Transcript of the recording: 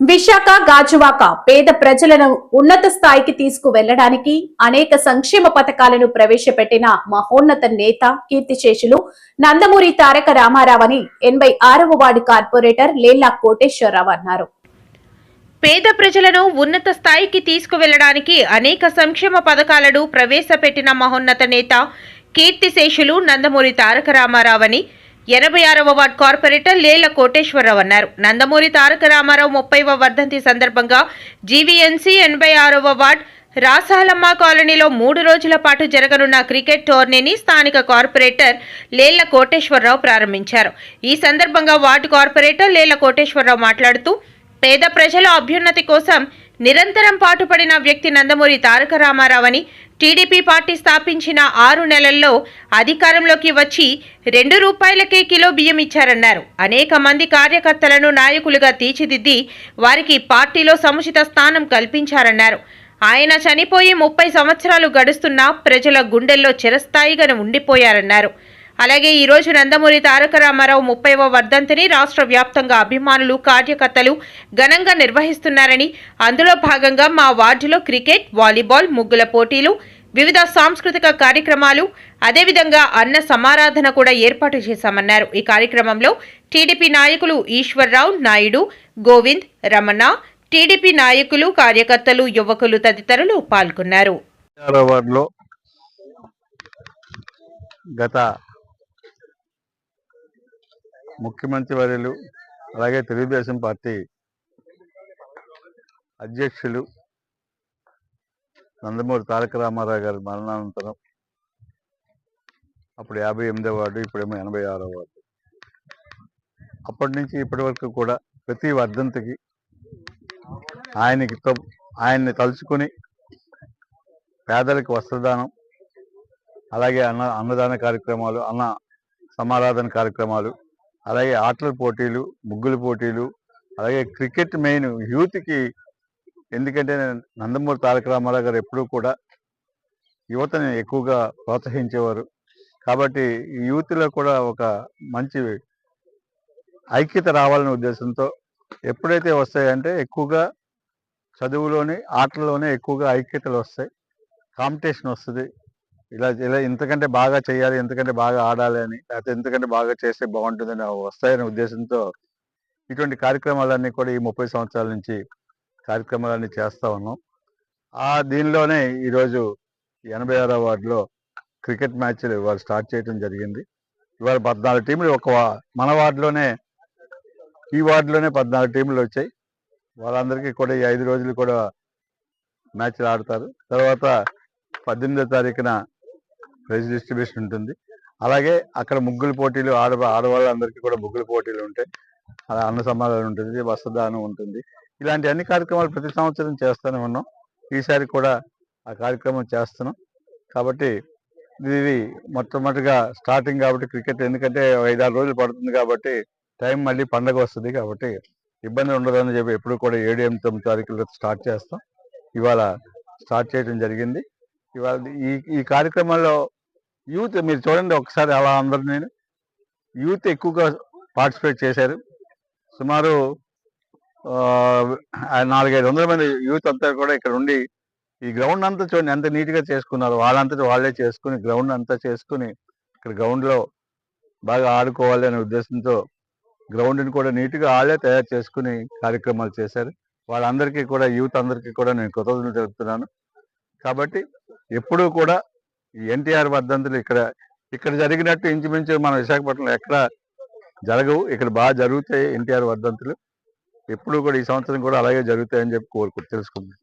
విశాఖ గాజువాక పేద ప్రజలను ఉన్నత స్థాయికి తీసుకువెళ్ళడానికి అనేక సంక్షేమ పథకాలను ప్రవేశపెట్టిన మహోన్నత నేత కీర్తిశేషులు నందమూరి తారక రామారావని ఎనభై ఆరవ వార్డు కార్పొరేటర్ లేల్లా కోటేశ్వరరావు అన్నారు. పేద ప్రజలను ఉన్నత స్థాయికి తీసుకువెళ్ళడానికి అనేక సంక్షేమ పథకాలను ప్రవేశపెట్టిన మహోన్నత నేత కీర్తిశేషులు నందమూరి తారక రామారావని ఎనభై ఆరవ వార్డ్ కార్పొరేటర్ లేల కోటేశ్వరరావు అన్నారు. నందమూరి తారక రామారావు ముప్పైవ వర్ధంతి సందర్భంగా జీవీఎన్సీ ఎనభై ఆరవ వార్డ్ రాసాలమ్మ కాలనీలో మూడు రోజుల పాటు జరగనున్న క్రికెట్ టోర్నీని స్థానిక కార్పొరేటర్ లేళ్ళ కోటేశ్వరరావు ప్రారంభించారు. ఈ సందర్భంగా వార్డు కార్పొరేటర్ లేళ్ళ కోటేశ్వరరావు మాట్లాడుతూ పేద ప్రజల అభ్యున్నతి కోసం నిరంతరం పాటుపడిన వ్యక్తి నందమూరి తారక రామారావు అని టీడీపీ పార్టీ స్థాపించిన ఆరు నెలల్లో అధికారంలోకి వచ్చి రెండు రూపాయలకే కిలో బియ్యం ఇచ్చారన్నారు. అనేక మంది కార్యకర్తలను నాయకులుగా తీర్చిదిద్ది వారికి పార్టీలో సముచిత స్థానం కల్పించారన్నారు. ఆయన చనిపోయి ముప్పై సంవత్సరాలు గడుస్తున్నా ప్రజల గుండెల్లో చిరస్థాయిగా ఉండిపోయారన్నారు. అలాగే ఈ రోజు నందమూరి తారక రామారావు ముప్పైవ వర్ధంతిని రాష్ట్ర వ్యాప్తంగా అభిమానులు కార్యకర్తలు ఘనంగా నిర్వహిస్తున్నారని అందులో భాగంగా మా వార్డులో క్రికెట్ వాలీబాల్ ముగ్గుల పోటీలు వివిధ సాంస్కృతిక కార్యక్రమాలు అదేవిధంగా అన్న సమారాధన కూడా ఏర్పాటు చేశామన్నారు. ఈ కార్యక్రమంలో టీడీపీ నాయకులు ఈశ్వర్రావు నాయుడు గోవింద్ రమణ టీడీపీ నాయకులు కార్యకర్తలు యువకులు తదితరులు పాల్గొన్నారు. గత ముఖ్యమంత్రి వర్యులు అలాగే తెలుగుదేశం పార్టీ అధ్యక్షులు నందమూరి తారక రామారావు గారి మరణానంతరం అప్పుడు యాభై ఎనిమిదో వార్డు ఇప్పుడేమో ఎనభై ఆరో వార్డు. అప్పటి నుంచి ఇప్పటి వరకు కూడా ప్రతి వర్ధంతికి ఆయనకి ఆయన్ని తలుచుకొని పేదలకు వస్త్రదానం అలాగే అన్న అన్నదాన కార్యక్రమాలు అన్న సమారాధన కార్యక్రమాలు అలాగే ఆటల పోటీలు ముగ్గుల పోటీలు అలాగే క్రికెట్ మెయిన్ యూత్కి ఎందుకంటే నందమూరి తారక రామారావు గారు ఎప్పుడూ కూడా యువతని ఎక్కువగా ప్రోత్సహించేవారు. కాబట్టి యూత్లో కూడా ఒక మంచి ఐక్యత రావాలనే ఉద్దేశంతో ఎప్పుడైతే వస్తాయంటే ఎక్కువగా చదువులోని ఆటల్లోనే ఎక్కువగా ఐక్యతలు వస్తాయి. కాంపిటీషన్ వస్తుంది. ఇలా ఇలా ఇంతకంటే బాగా చేయాలి ఎంతకంటే బాగా ఆడాలి అని లేకపోతే ఇంతకంటే బాగా చేస్తే బాగుంటుందని వస్తాయనే ఉద్దేశంతో ఇటువంటి కార్యక్రమాలన్నీ కూడా ఈ ముప్పై సంవత్సరాల నుంచి కార్యక్రమాలన్నీ చేస్తూ ఉన్నాం. ఆ దీనిలోనే ఈరోజు ఎనభై ఆరో వార్డులో క్రికెట్ మ్యాచ్లు ఇవాళ స్టార్ట్ చేయడం జరిగింది. ఇవాళ పద్నాలుగు టీంలు ఒక మన వార్డులోనే ఈ వార్డులోనే పద్నాలుగు టీంలు వచ్చాయి. వాళ్ళందరికీ కూడా ఈ ఐదు రోజులు కూడా మ్యాచ్లు ఆడతారు. తర్వాత పద్దెనిమిదో తారీఖున ప్రైజ్ డిస్ట్రిబ్యూషన్ ఉంటుంది. అలాగే అక్కడ ముగ్గులు పోటీలు ఆడ ఆడవాళ్ళందరికీ కూడా ముగ్గులు పోటీలు ఉంటాయి అలా అన్న సమాధానం ఉంటుంది వస్త్రదానం ఉంటుంది. ఇలాంటి అన్ని కార్యక్రమాలు ప్రతి సంవత్సరం చేస్తూనే ఉన్నాం. ఈసారి కూడా ఆ కార్యక్రమం చేస్తున్నాం. కాబట్టి ఇది మొట్టమొదటిగా స్టార్టింగ్ కాబట్టి క్రికెట్ ఎందుకంటే ఐదారు రోజులు పడుతుంది కాబట్టి టైం మళ్ళీ పండగ వస్తుంది కాబట్టి ఇబ్బంది ఉండదని చెప్పి ఎప్పుడు కూడా ఏడు ఎనిమిది తొమ్మిది తారీఖులో స్టార్ట్ చేస్తాం. ఇవాళ స్టార్ట్ చేయడం జరిగింది. ఇవాళ ఈ ఈ కార్యక్రమంలో యూత్ మీరు చూడండి ఒకసారి అలా అందరు నేను యూత్ ఎక్కువగా పార్టిసిపేట్ చేశారు. సుమారు నాలుగైదు వందల మంది యూత్ అంతా కూడా ఇక్కడ ఉండి ఈ గ్రౌండ్ అంతా చూడండి ఎంత నీట్గా చేసుకున్నారు. వాళ్ళంతటి వాళ్ళే చేసుకుని గ్రౌండ్ అంతా చేసుకుని ఇక్కడ గ్రౌండ్లో బాగా ఆడుకోవాలి అనే ఉద్దేశంతో గ్రౌండ్ని కూడా నీట్గా వాళ్ళే తయారు చేసుకుని కార్యక్రమాలు చేశారు. వాళ్ళందరికీ కూడా యూత్ అందరికీ కూడా నేను కృతజ్ఞతలు తెలుపుతున్నాను. కాబట్టి ఎప్పుడూ కూడా ఎన్టీఆర్ వర్ధంతులు ఇక్కడ ఇక్కడ జరిగినట్టు ఇంచుమించు మన విశాఖపట్నంలో ఎక్కడ జరగవు. ఇక్కడ బాగా జరుగుతాయి ఎన్టీఆర్ వర్ధంతులు. ఎప్పుడు కూడా ఈ సంవత్సరం కూడా అలాగే జరుగుతాయని చెప్పి కోరుకు తెలుసుకుంది.